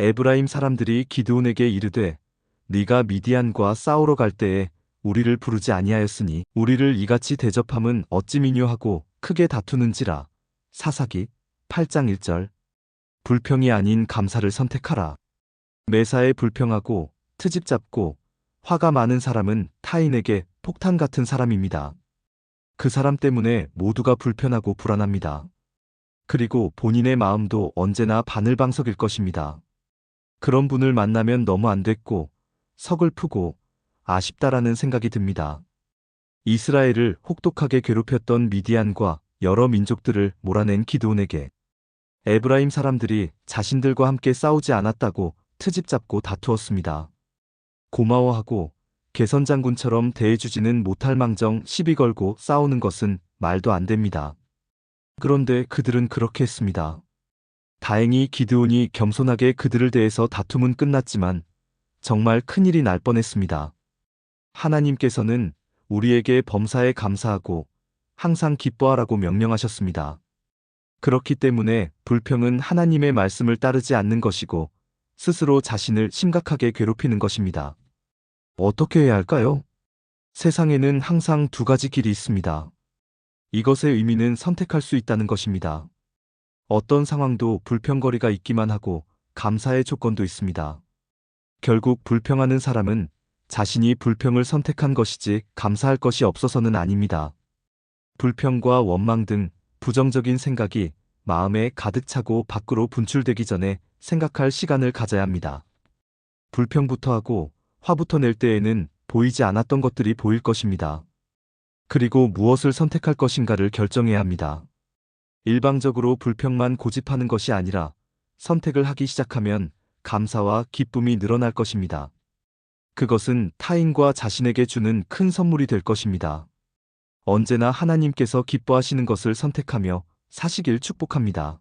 에브라임 사람들이 기드온에게 이르되 네가 미디안과 싸우러 갈 때에 우리를 부르지 아니하였으니 우리를 이같이 대접함은 어찌 미뇨하고 크게 다투는지라. 사사기 8장 1절 불평이 아닌 감사를 선택하라. 매사에 불평하고 트집 잡고 화가 많은 사람은 타인에게 폭탄 같은 사람입니다. 그 사람 때문에 모두가 불편하고 불안합니다. 그리고 본인의 마음도 언제나 바늘방석일 것입니다. 그런 분을 만나면 너무 안 됐고 서글프고 아쉽다라는 생각이 듭니다. 이스라엘을 혹독하게 괴롭혔던 미디안과 여러 민족들을 몰아낸 기드온에게 에브라임 사람들이 자신들과 함께 싸우지 않았다고 트집 잡고 다투었습니다. 고마워하고 개선장군처럼 대해주지는 못할 망정 시비 걸고 싸우는 것은 말도 안 됩니다. 그런데 그들은 그렇게 했습니다. 다행히 기드온이 겸손하게 그들을 대해서 다툼은 끝났지만 정말 큰일이 날 뻔했습니다. 하나님께서는 우리에게 범사에 감사하고 항상 기뻐하라고 명령하셨습니다. 그렇기 때문에 불평은 하나님의 말씀을 따르지 않는 것이고 스스로 자신을 심각하게 괴롭히는 것입니다. 어떻게 해야 할까요? 세상에는 항상 두 가지 길이 있습니다. 이것의 의미는 선택할 수 있다는 것입니다. 어떤 상황도 불평거리가 있기만 하고 감사의 조건도 있습니다. 결국 불평하는 사람은 자신이 불평을 선택한 것이지 감사할 것이 없어서는 아닙니다. 불평과 원망 등 부정적인 생각이 마음에 가득 차고 밖으로 분출되기 전에 생각할 시간을 가져야 합니다. 불평부터 하고 화부터 낼 때에는 보이지 않았던 것들이 보일 것입니다. 그리고 무엇을 선택할 것인가를 결정해야 합니다. 일방적으로 불평만 고집하는 것이 아니라 선택을 하기 시작하면 감사와 기쁨이 늘어날 것입니다. 그것은 타인과 자신에게 주는 큰 선물이 될 것입니다. 언제나 하나님께서 기뻐하시는 것을 선택하며 사시길 축복합니다.